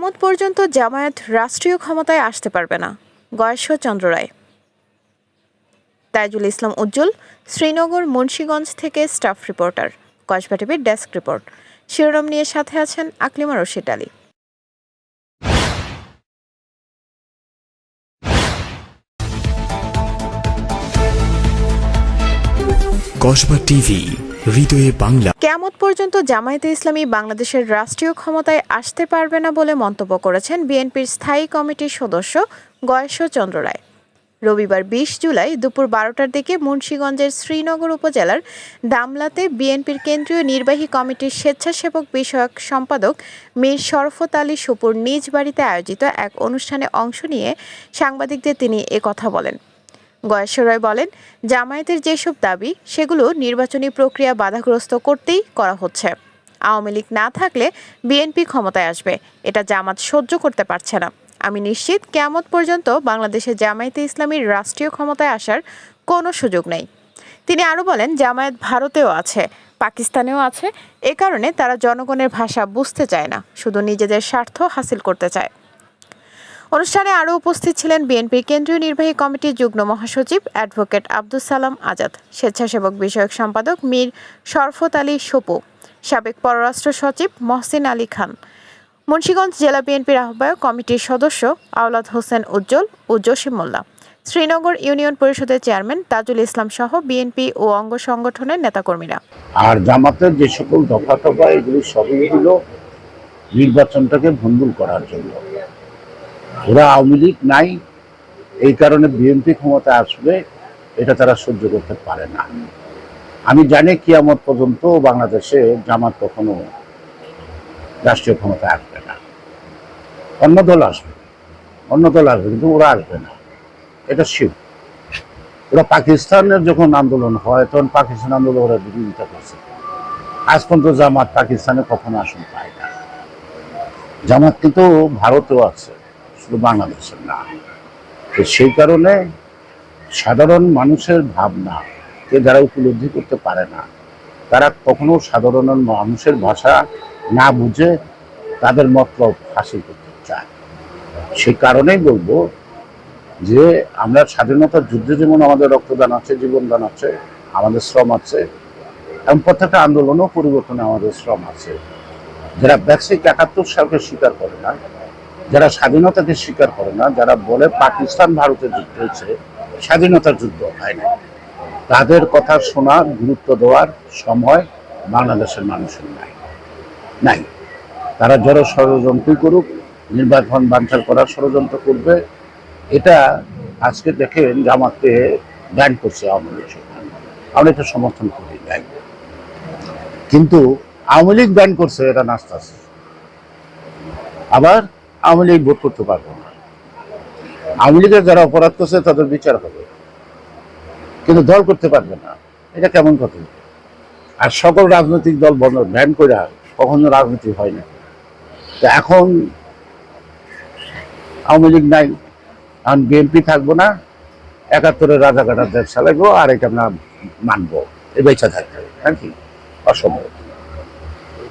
কেয়ামত পর্যন্ত জামায়াত রাষ্ট্রীয় ক্ষমতায় আসতে পারবে না গয়েশ চন্দ্র রায়। তাইজুল ইসলাম উজ্জ্বল, শ্রীনগর, মুন্সীগঞ্জ থেকে স্টাফ রিপোর্টার, কসবা টিভির ডেস্ক রিপোর্ট। শিরোনাম নিয়ে সাথে আছেন আকলিমা রশিদ আলী। কসবা টিভি হৃদয়ে বাংলা। কেয়ামত পর্যন্ত জামায়াতে ইসলামী বাংলাদেশের রাষ্ট্রীয় ক্ষমতায় আসতে পারবে না বলে মন্তব্য করেছেন বিএনপির স্থায়ী কমিটির সদস্য গয়েশ চন্দ্র রায়। রবিবার বিশ জুলাই দুপুর বারোটার দিকে মুন্সীগঞ্জের শ্রীনগর উপজেলার দামলাতে বিএনপির কেন্দ্রীয় নির্বাহী কমিটির স্বেচ্ছাসেবক বিষয়ক সম্পাদক মীর শরফত আলী সুপুর নিজ বাড়িতে আয়োজিত এক অনুষ্ঠানে অংশ নিয়ে সাংবাদিকদের তিনি একথা বলেন। গয়েশ্বরয় বলেন, জামায়াতের যেসব দাবি, সেগুলো নির্বাচনী প্রক্রিয়া বাধাগ্রস্ত করতেই করা হচ্ছে। আওয়ামী লীগ না থাকলে বিএনপি ক্ষমতায় আসবে, এটা জামাত সহ্য করতে পারছে না। আমি নিশ্চিত কেয়ামত পর্যন্ত বাংলাদেশে জামায়াতে ইসলামীর রাষ্ট্রীয় ক্ষমতায় আসার কোনো সুযোগ নেই। তিনি আরও বলেন, জামায়াত ভারতেও আছে, পাকিস্তানেও আছে, এ কারণে তারা জনগণের ভাষা বুঝতে চায় না, শুধু নিজেদের স্বার্থ হাসিল করতে চায়। অনুষ্ঠানে আরও উপস্থিত ছিলেন বিএনপির কেন্দ্রীয় নির্বাহী কমিটির যুগ্ম মহাসচিব অ্যাডভোকেট আব্দুল সালাম আজাদ, স্বেচ্ছাসেবক বিষয়ক সম্পাদক মীর শরফত আলী সপু, সাবেক পররাষ্ট্র সচিব মহসিন আলী খান, মুন্সীগঞ্জ জেলা বিএনপির আহ্বায়ক কমিটির সদস্য আওলাদ হোসেন উজ্জ্বল ও জসিম মোল্লা, শ্রীনগর ইউনিয়ন পরিষদের চেয়ারম্যান তাজুল ইসলাম সহ বিএনপি ও অঙ্গ সংগঠনের নেতাকর্মীরা। আর জামাতের যে সকল দফা টফা এগুলি সবই হলো নির্বাচনটাকে ভণ্ডুল করার জন্য। ওরা আওয়ামী লীগ নাই, এই কারণে বিএনপি ক্ষমতা আসবে এটা তারা সহ্য করতে পারে না। আমি জানি কিয়ামত পর্যন্ত বাংলাদেশে জামাত কখনো রাষ্ট্রীয় ক্ষমতা আসবে না। অন্য দল আসবে, অন্য দল আসবে, কিন্তু ওরা আসবে না। এটা শিব ওরা পাকিস্তানের যখন আন্দোলন হয়, তখন পাকিস্তান আন্দোলন ওরা বিরোধিতা করছে। আজ পর্যন্ত জামাত পাকিস্তানে কখনো আসন পায় না। জামাত কিন্তু ভারতেও আছে। শুধু বাংলাদেশের না। তো সেই কারণে সাধারণ মানুষের ভাবনা কে যারা উপলব্ধি করতে পারে না, তারা কখনো সাধারণ মানুষের ভাষা না বুঝে তাদের মতলব হাসিল করতে চায়। সেই কারণেই বলব যে আমরা স্বাধীনতার যুদ্ধে যেমন আমাদের রক্তদান আছে, জীবনদান আছে, আমাদের শ্রম আছে, এবং প্রত্যেকটা আন্দোলনও পরিবর্তনে আমাদের শ্রম আছে। যারা ব্যাকসিক একাত্তর সালকে স্বীকার করে না যারা স্বাধীনতাকে স্বীকার করে না, যারা বলে পাকিস্তান ভারতের যুদ্ধ হয়েছে, স্বাধীনতার যুদ্ধ হয় না। তাদের কথা শোনার গুরুত্ব দেওয়ার সময় বাংলাদেশের মানুষের নাই। নাই। তারা যারা ষড়যন্ত্রই করুক, নির্বাচন বাঞ্চাল করার ষড়যন্ত্র করবে। এটা আজকে দেখেন জামাতে ব্যান করছে আওয়ামী লীগ। আমরা এটা সমর্থন করি নাই। কিন্তু আওয়ামী লীগ ব্যান করছে, এটা নাস্তাস। আবার আওয়ামী লীগ ভোট করতে পারব না। আওয়ামী লীগের যারা অপরাধ করছে, তাদের বিচার হবে। কিন্তু দল করতে পারবে না। এটা কেমন কথা? আর সকল রাজনৈতিক দল বন্ধ, ব্যান করে কখনো রাজনীতি হয় না। তো এখন আওয়ামী লীগ নাই এখন বিএনপি থাকব না, একাত্তরের রাজাঘাটার দেশ চালাইবো আর এটা আমরা মানবো। এই বেচা থাকতে হবে, নাকি? অসম্ভব।